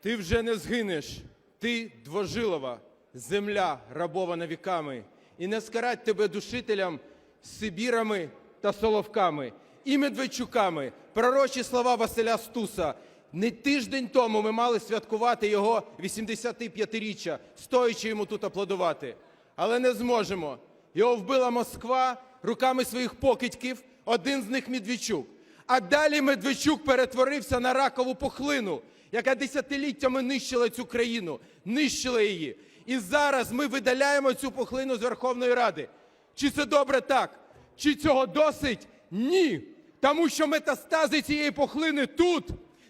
Ти вже не згинеш, ти двожилова, земля рабована віками, і не скарать тебе душителям Сибірами та Соловками і Медведчуками. Пророчі слова Василя Стуса. Не тиждень тому ми мали святкувати його 85-річчя, стоячи йому тут аплодувати. Але не зможемо. Його вбила Москва руками своїх покидьків, один з них Медведчук. А далі Медведчук перетворився на ракову пухлину, яка десятиліттями нищила цю країну, нищила її. І зараз ми видаляємо цю пухлину з Верховної Ради. Чи це добре так? Чи цього досить? Ні. Тому що метастази цієї пухлини тут.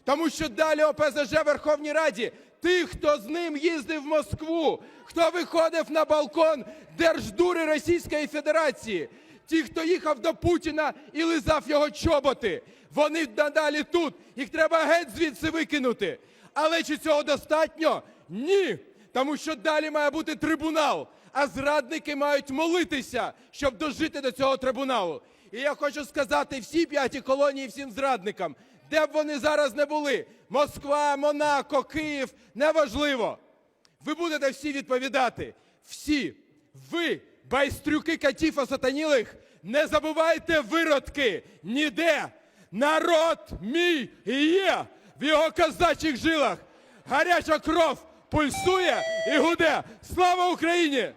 Тому що далі ОПЗЖ в Верховній Раді. Тих, хто з ним їздив в Москву, хто виходив на балкон Держдури Російської Федерації, ті, хто їхав до Путіна і лизав його чоботи. Вони надалі тут. Їх треба геть звідси викинути. Але чи цього достатньо? Ні. Тому що далі має бути трибунал, а зрадники мають молитися, щоб дожити до цього трибуналу. І я хочу сказати всій п'ятій колонії, всім зрадникам, де б вони зараз не були: Москва, Монако, Київ неважливо. Ви будете всі відповідати. Всі. Ви, байстрюки катів осатанілих, не забувайте виродки ніде. Народ мій є в його козачих жилах. Гаряча кров пульсує і гуде. Слава Україні!